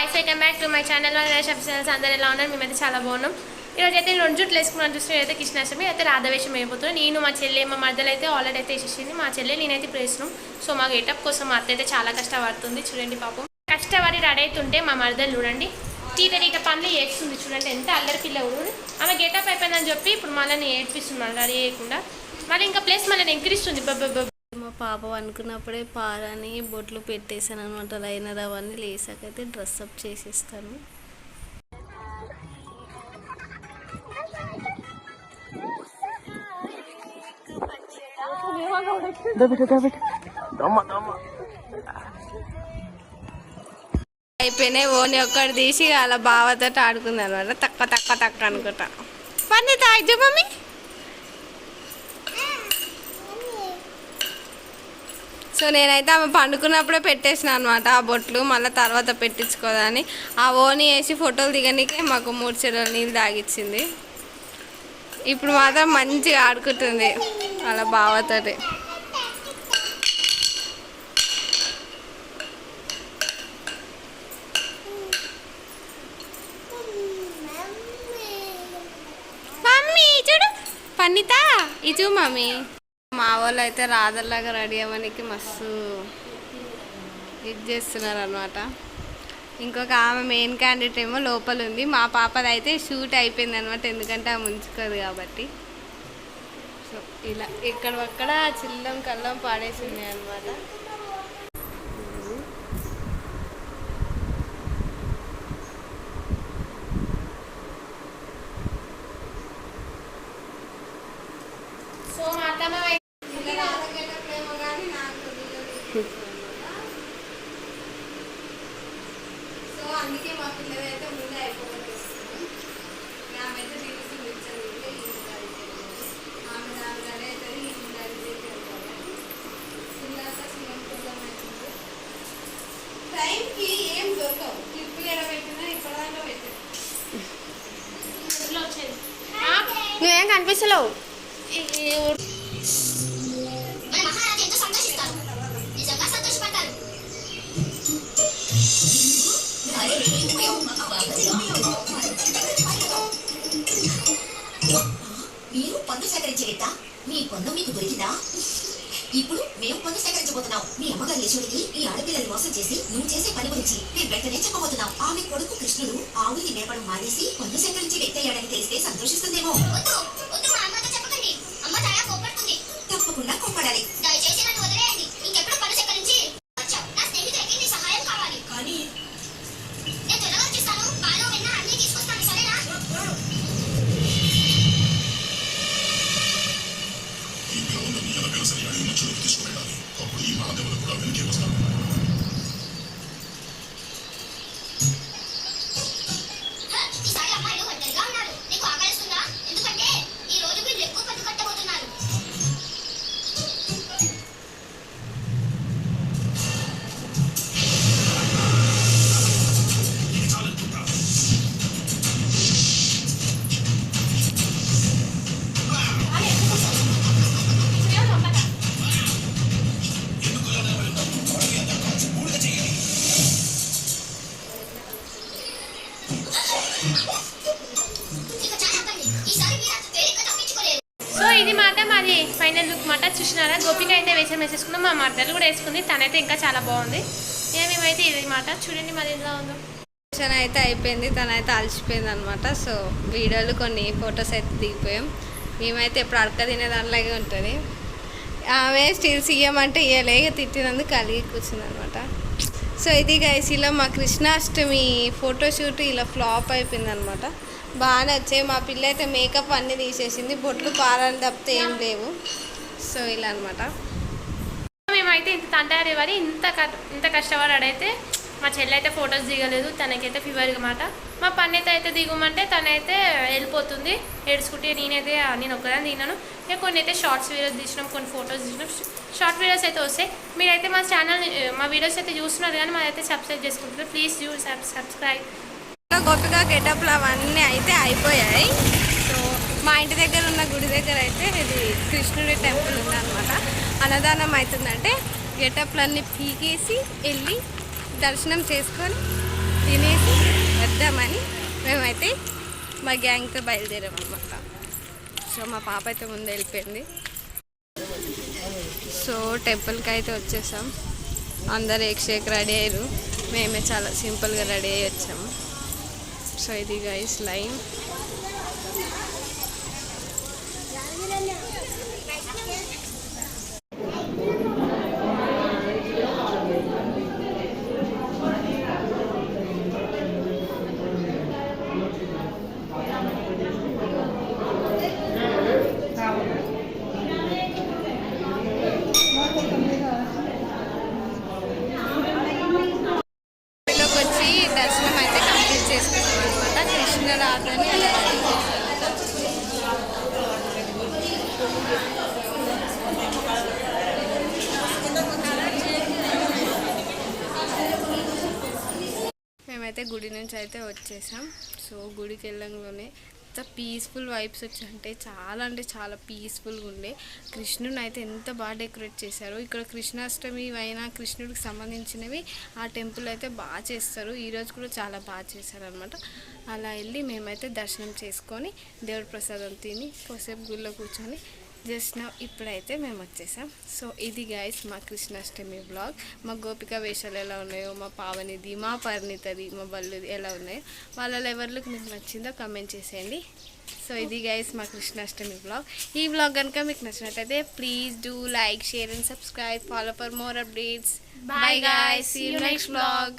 Guys welcome back to my channel channels అందరు ఎలా ఉన్నారు మేమైతే చాలా బాగున్నాం. ఈరోజు అయితే రెండు జుట్లు వేసుకున్నాను చూస్తే అయితే కృష్ణాష్టమి అయితే రాధవేషం అయిపోతున్నాను నేను మా చెల్లి మా మధ్యలో అయితే ఆల్రెడీ అయితే వేసేసింది. మా చెల్లి నేనైతే ఇప్పుడు సో మా గేటప్ కోసం మా అత్త అయితే చాలా కష్టపడుతుంది. చూడండి పాపం. కష్టపడి రెడీ అవుతుంటే మా మర్దలు చూడండి. టీట టీట పనులు చేస్తుంది చూడండి ఎంత అల్లరి పిల్ల కూడా ఆమె గేటప్ అయిపోయిందని చెప్పి ఇప్పుడు మళ్ళీ ఏడ్పిస్తున్నాను. రెడీ చేయకుండా మళ్ళీ ఇంకా ప్లేస్ మళ్ళీ ఎంకరిస్తుంది బబ్బ పాప అనుకున్నప్పుడే పారని బొట్లు పెట్టేశాను అనమాట లైనర్ అవన్నీ లేసాకైతే డ్రెస్ అప్ చేసేస్తాను. అయిపోయినాయి ఓని ఒక్కటి తీసి అలా బావతో ఆడుకుంది అనమాట తక్కువ తక్కువ తక్కువ అనుకుంటా. పని తాగు మమ్మీ? సో నేనైతే ఆమె పండుకున్నప్పుడే పెట్టేసిన అనమాట ఆ బొట్లు మళ్ళీ తర్వాత పెట్టించుకోదని. ఆ ఓని వేసి ఫోటోలు దిగనికే మాకు మూడు చెరువులు నీళ్ళు తాగిచ్చింది. ఇప్పుడు మాత్రం మంచిగా ఆడుకుంటుంది అలా బావతోటి. మమ్మీ చూడు పన్నిత ఇచు మమ్మీ. మా వాళ్ళు అయితే రాధల్లాగా రెడీ అవ్వడానికి మస్తు ఇది చేస్తున్నారు అనమాట ఇంకొక ఆమె మెయిన్ క్యాండిడేట్ ఏమో లోపల ఉంది మా పాపది అయితే షూట్ అయిపోయింది అనమాట ఎందుకంటే ఆమె ఉంచుకోదు కాబట్టి. సో ఇలా ఇక్కడ అక్కడ చిల్లం కల్లం పాడేసింది అనమాట సో మా అత్తమ్మ అయితే సో అందుకే మా పిల్లలు అయితే ముందే అయిపోగొట్టేస్తున్నాం ఆమె అయితే తిరుగుతుంది ఇచ్చారు ఆమె దాని రెడీ అవుతుంది ఈ ముందు రెడీ పిల్లలతో చిన్న పిల్లలు అవుతుంది టైంకి ఏం దొరకవు. క్లిప్పులు ఇప్పటిదాకా పెట్టారు ఇంట్లో వచ్చేది. ఆ, నువ్వేం కనిపిస్తలేవు? పన్ను మీకు దొరికిందా? ఇప్పుడు మేము పన్ను సేకరించబోతున్నాం. మీ అమ్మగారి యశోడికి ఈ ఆడపిల్లని మోసం చేసి నువ్వు చేసే పని గురించి మేము వెంటనే చెప్పబోతున్నాం. ఆమె కొడుకు కృష్ణుడు ఆవుని మేపడం మానేసి పన్ను సేకరించి వ్యక్తి అయ్యాడని తెలిస్తే సంతోషిస్తుందేమో. వద్దు వద్దు హ, అది ఫైనల్ లుక్ మాట. చూసినారా? గోపిక అయితే వేసాం వేసేసుకున్నాం మా మర్దలు కూడా వేసుకుంది. తనైతే ఇంకా చాలా బాగుంది. ఇక మేమైతే ఇది మాట. చూడండి మరి ఎలా ఉందో. ఫంక్షన్ అయితే అయిపోయింది. తనైతే అలసిపోయింది అనమాట సో వీడియోలు కొన్ని ఫొటోస్ అయితే దిగిపోయాం. మేమైతే ఎప్పుడు అడక తినే దానిలాగే ఉంటుంది. ఆమె స్టిల్స్ ఇయ్యమంటే ఇయ్యలే. తిట్టినందుకు కలిగి కూర్చుంది అనమాట సో ఇది గైస్ ఇలా మా కృష్ణాష్టమి ఫోటోషూట్ ఇలా ఫ్లాప్ అయిపోయింది అనమాట బాగానే వచ్చాయి మా పిల్ల అయితే మేకప్ అన్నీ తీసేసింది. బొట్లు పారాలు తప్పితే ఏం లేవు. సో ఇలా అనమాట మేమైతే ఇంత తంటారు ఇవ్వాలి ఇంత ఇంత కష్టపడాడైతే మా చెల్లి అయితే ఫొటోస్ దిగలేదు. తనకైతే ఫీవర్ అనమాట మా పన్నెత అయితే దిగమంటే తనైతే వెళ్ళిపోతుంది. ఏడ్చుకుంటే నేనైతే నేను ఒక్కదాన్ని దిగినాను. ఇక కొన్ని అయితే షార్ట్స్ వీడియోస్ తీసినాం కొన్ని ఫొటోస్ తీసినాం. షార్ట్ వీడియోస్ అయితే వస్తాయి. మీరైతే మా ఛానల్ మా వీడియోస్ అయితే చూస్తున్నారు కానీ మాదైతే సబ్స్క్రైబ్ చేసుకుంటున్నారు. ప్లీజ్ యూ సబ్స్క్రైబ్ గోపిక గెటప్లు అవన్నీ అయితే అయిపోయాయి. సో మా ఇంటి దగ్గర ఉన్న గుడి దగ్గర అయితే ఇది కృష్ణుడి టెంపుల్ ఉందన్నమాట. అన్నదానం అవుతుందంటే గెటప్లన్నీ పీకేసి వెళ్ళి దర్శనం చేసుకొని తినేసి వద్దామని మేమైతే మా గ్యాంగ్తో బయలుదేరాం అనమాట సో మా పాప అయితే ముందు వెళ్ళిపోయింది. సో టెంపుల్కి అయితే వచ్చేసాం. అందరు ఎక్షేక్ రెడీ అయ్యారు. మేమే చాలా సింపుల్గా రెడీ అయ్యి వచ్చాము. సో ఇది గైస్ లైన్ ఇంట్లోకి వచ్చి దర్శనం అయితే కంప్లీట్ చేసుకున్నాం అనమాట కృష్ణరాధని అలా రెడీ చేశారు. అయితే గుడి నుంచి అయితే వచ్చేసాం. సో గుడికి వెళ్ళంలోనే ఎంత పీస్ఫుల్ వైబ్స్ వచ్చి అంటే చాలా అంటే చాలా పీస్ఫుల్గా ఉండే. కృష్ణుని అయితే ఎంత బాగా డెకరేట్ చేశారు ఇక్కడ కృష్ణాష్టమి అయినా కృష్ణుడికి సంబంధించినవి ఆ టెంపుల్ అయితే బాగా చేస్తారు. ఈరోజు కూడా చాలా బాగా చేశారనమాట అలా వెళ్ళి మేమైతే దర్శనం చేసుకొని దేవుడి ప్రసాదం తిని కొసేపు గుళ్ళో కూర్చొని జస్ట్ నా ఇప్పుడైతే మేము వచ్చేసాం. సో ఇది గైస్ మా కృష్ణాష్టమి బ్లాగ్ మా గోపిక వేషాలు ఎలా ఉన్నాయో మా పావనిది మా పరిణితది మా బల్లుది ఎలా ఉన్నాయో వాళ్ళ ఎవరికి మీకు నచ్చిందో కమెంట్ చేసేయండి. సో ఇది గైస్ మా కృష్ణాష్టమి బ్లాగ్ ఈ బ్లాగ్ కనుక మీకు నచ్చినట్టయితే please do like share and subscribe follow for more updates bye. Guys next. Blog